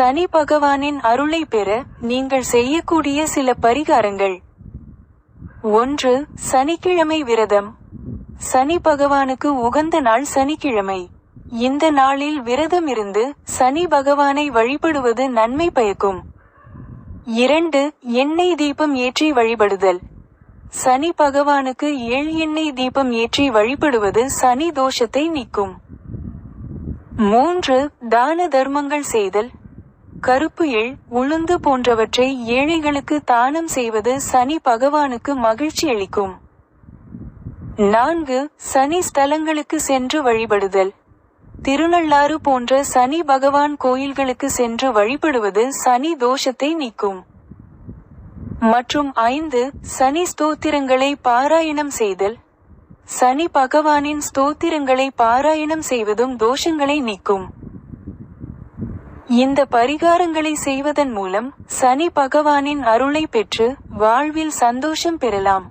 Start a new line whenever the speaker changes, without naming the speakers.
சனி பகவானின் அருளை பெற நீங்கள் செய்யக்கூடிய சில பரிகாரங்கள். ஒன்று சனிக்கிழமை விரதம். சனி பகவானுக்கு உகந்த நாள் சனிக்கிழமை. இந்த நாளில் விரதம் இருந்து சனி பகவானை வழிபடுவது நன்மை பயக்கும். இரண்டு எண்ணெய் தீபம் ஏற்றி வழிபடுதல். சனி பகவானுக்கு ஏழு எண்ணெய் தீபம் ஏற்றி வழிபடுவது சனி தோஷத்தை நீக்கும். மூன்று தான தர்மங்கள் செய்தல். கருப்பு எள் உளுந்து போன்றவற்றை ஏழைகளுக்கு தானம் செய்வது சனி பகவானுக்கு மகிழ்ச்சி அளிக்கும். நான்கு சனி ஸ்தலங்களுக்கு சென்று வழிபடுதல். திருநள்ளாறு போன்ற சனி பகவான் கோயில்களுக்கு சென்று வழிபடுவது சனி தோஷத்தை நீக்கும். மற்றும் ஐந்து சனி ஸ்தோத்திரங்களை பாராயணம் செய்தல். சனி பகவானின் ஸ்தோத்திரங்களை பாராயணம் செய்வதும் தோஷங்களை நீக்கும். இந்த பரிகாரங்களை செய்வதன் மூலம் சனி பகவானின் அருளை பெற்று வாழ்வில் சந்தோஷம் பெறலாம்.